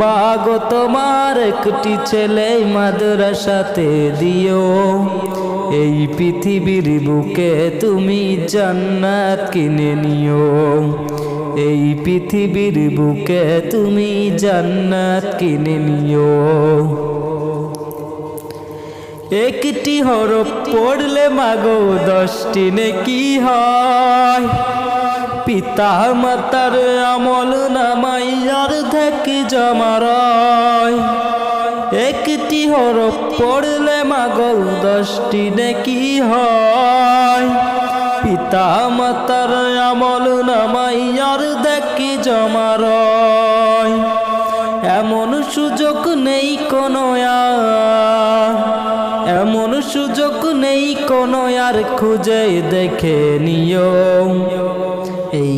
মাগো তোমার একটি ছেলে মাদ্রাসাতে দিও। এই পৃথিবীর বুকে তুমি জান্নাত কিনে নিও। এই পৃথিবীর বুকে তুমি জান্নাত কিনে নিও। একটি হরফ পড়লে মাগো দশটি নে কি হয়। পিতা মাতার আমল নামাইয়ার থেকে জমারয়। একটি হরফ পড়লে মাগো দশটি কি হয়। পিতা মাতার আমল নামাইয়ার দেখি জমারয়। এমন সুযোগ নেই কোনো আর এমন সুযোগ নেই কোনো আর খুঁজে দেখে নিও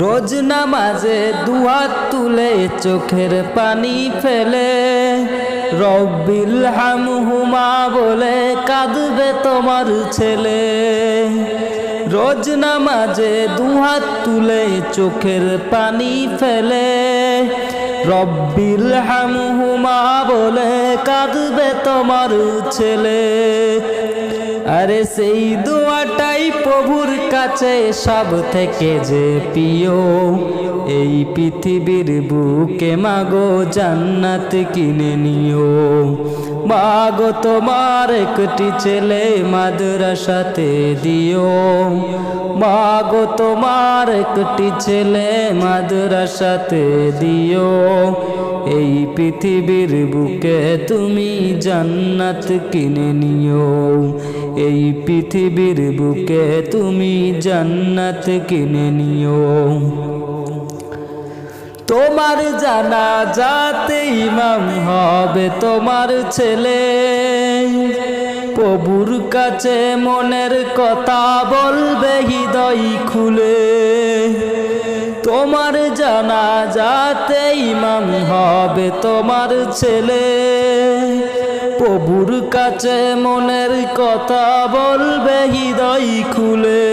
রোজ নামাজে দুহাত তুলে চোখের পানি ফেলে। রব্বিল হামহুমা বলে কাঁদবে তোমার ছেলে। রোজ নামাজে দুহাত তুলে চোখের পানি ফেলে। রব্বিল হামহুমা বলে কাঁদবে তোমার ছেলে। আরে সেই দোয়াটাই প্রভুর কাছে সব থেকে যে প্রিয়। এই পৃথিবীর বুকে মাগো জান্নাত কিনে নিও। মাগো তোমার একটি ছেলে মাদ্রাসাতে দিও। মাগো তোমার একটি ছেলে মাদ্রাসাতে দিও। এই পৃথিবীর বুকে তুমি জান্নাত কিনে নিও। এই পৃথিবীর বুকে তুমি জান্নাত কিনে নিও। তোমার জানা যাতে ইমাম হবে তোমার ছেলে। প্রভুর কাছে মনের কথা বলবে হৃদয় খুলে। তোমার জানা যাতে ইমাম হবে তোমার ছেলে। প্রভুর কাছে মনের কথা বলবে হৃদয় খুলে।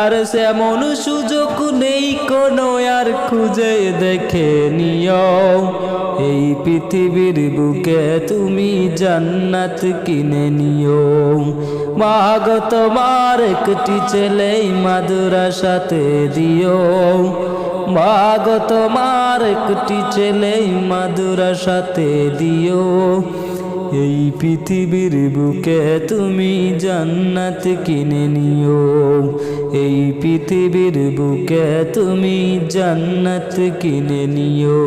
আর সেমন সুযোগ নেই কোনো আর খুঁজে দেখে নিও। এই পৃথিবীর বুকে তুমি জান্নাত কিনে নিও। মাগ তোমার একটি ছেলে মাদ্রাসাতে দিও। মাগ, তোমার একটি ছেলে মাদ্রাসাতে দিও। এই পৃথিবীর বুকে তুমি জান্নাত কিনে নিও। এই পৃথিবীর বুকে তুমি জান্নাত কিনে নিও।